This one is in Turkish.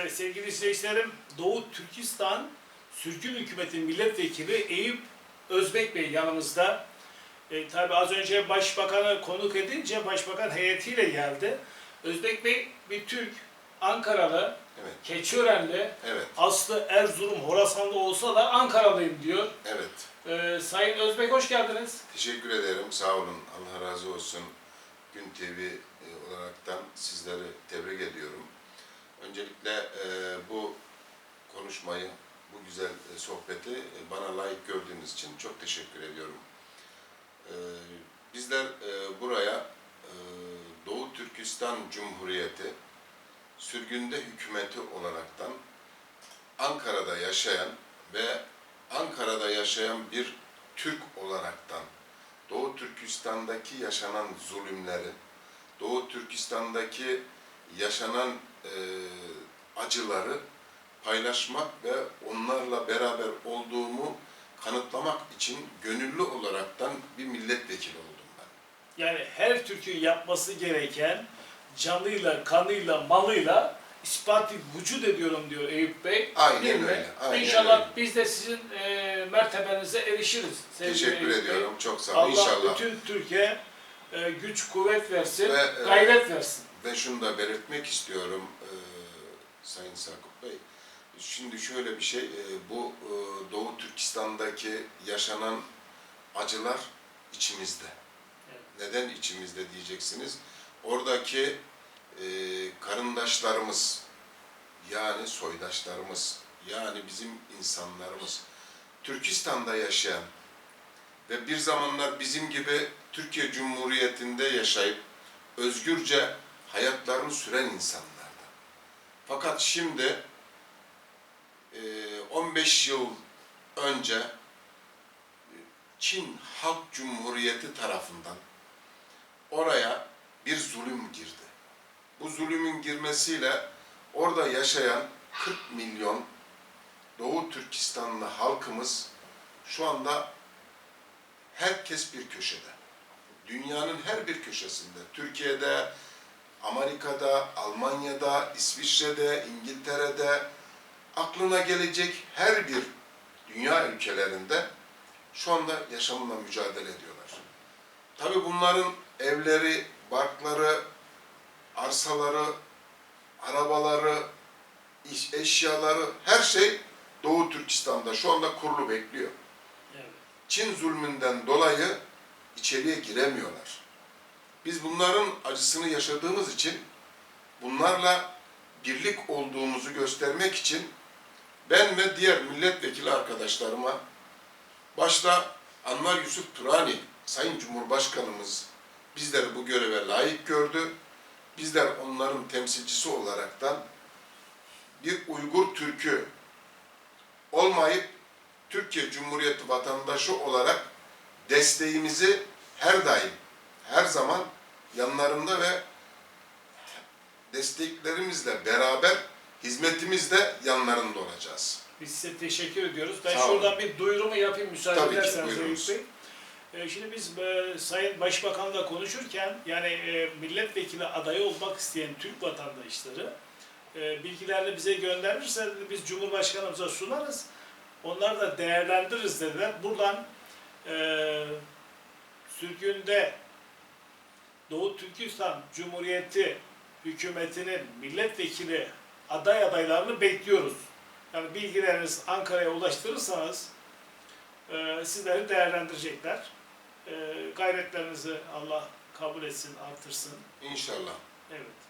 Evet sevgili izleyicilerim, Doğu Türkistan Sürgün Hükümeti Milletvekili Eyüp Özbek Bey yanımızda. E, tabii az önce Başbakan'ı konuk edince Başbakan heyetiyle geldi. Özbek Bey bir Türk, Ankaralı, Evet, Keçiörenli, evet, aslı Erzurum, Horasanlı olsa da Ankaralıyım diyor. evet. E, Sayın Özbek hoş geldiniz. Teşekkür ederim. Sağ olun. Allah razı olsun. Gün TV e, olaraktan sizleri tebrik ediyorum. Öncelikle e, bu konuşmayı, bu güzel e, sohbeti e, bana layık gördüğünüz için çok teşekkür ediyorum. E, bizler e, buraya e, Doğu Türkistan Cumhuriyeti sürgünde hükümeti olaraktan Ankara'da yaşayan ve Ankara'da yaşayan bir Türk olaraktan Doğu Türkistan'daki yaşanan zulümleri, Doğu Türkistan'daki yaşanan e, acıları paylaşmak ve onlarla beraber olduğumu kanıtlamak için gönüllü olaraktan bir milletvekili oldum ben. Yani her Türk'ün yapması gereken canıyla, kanıyla, malıyla ispatı vücut ediyorum diyor Eyüp Bey. Aynen Değil mi? öyle, aynen İnşallah öyle. biz de sizin e, mertebenize erişiriz. Teşekkür Eyüp Bey. ediyorum. Çok sağ olun. Allah İnşallah. bütün Türkiye e, güç, kuvvet versin, Ve, e, gayret versin. Ve şunu da belirtmek istiyorum e, Sayın Sakıp Bey. Şimdi şöyle bir şey, e, bu e, Doğu Türkistan'daki yaşanan acılar içimizde. Evet. Neden içimizde diyeceksiniz? Oradaki e, karındaşlarımız, yani soydaşlarımız, yani bizim insanlarımız, Türkistan'da yaşayan ve bir zamanlar bizim gibi Türkiye Cumhuriyeti'nde yaşayıp özgürce hayatlarını süren insanlardı. Fakat şimdi e, 15 yıl önce e, Çin Halk Cumhuriyeti tarafından oraya bir zulüm girdi. Bu zulümün girmesiyle orada yaşayan 40 milyon Doğu Türkistanlı halkımız şu anda herkes bir köşede. Dünyanın her bir köşesinde, Türkiye'de, Amerika'da, Almanya'da, İsviçre'de, İngiltere'de, aklına gelecek her bir dünya ülkelerinde şu anda yaşamla mücadele ediyorlar. Tabii bunların evleri, barkları, arsaları, arabaları, eşyaları, her şey Doğu Türkistan'da şu anda kurulu bekliyor. Çin zulmünden dolayı içeriye giremiyorlar. Biz bunların acısını yaşadığımız için bunlarla birlik olduğumuzu göstermek için ben ve diğer milletvekili arkadaşlarıma başta Anvar Yusuf Turani Sayın Cumhurbaşkanımız bizleri bu göreve layık gördü. Bizler onların temsilcisi olaraktan bir Uygur Türk'ü olmayıp Cumhuriyeti vatandaşı olarak desteğimizi her daim, her zaman yanlarında ve desteklerimizle beraber hizmetimizde yanlarında olacağız. Biz size teşekkür ediyoruz. Ben Sağ olun. şuradan bir duyurumu yapayım müsaade Tabii ederseniz Eyüp. Bey. E, Şimdi biz e, Sayın Başbakan'la konuşurken yani e, milletvekili adayı olmak isteyen Türk vatandaşları e, bilgilerini bize gönderirse biz Cumhurbaşkanımıza sunarız. Onlar da değerlendiririz dediler. Buradan e, sürgünde Doğu Türkistan Cumhuriyeti hükümetinin milletvekili aday adaylarını bekliyoruz. Yani bilgilerinizi Ankara'ya ulaştırırsanız e, sizleri değerlendirecekler. E, gayretlerinizi Allah kabul etsin, artırsın. İnşallah. Evet.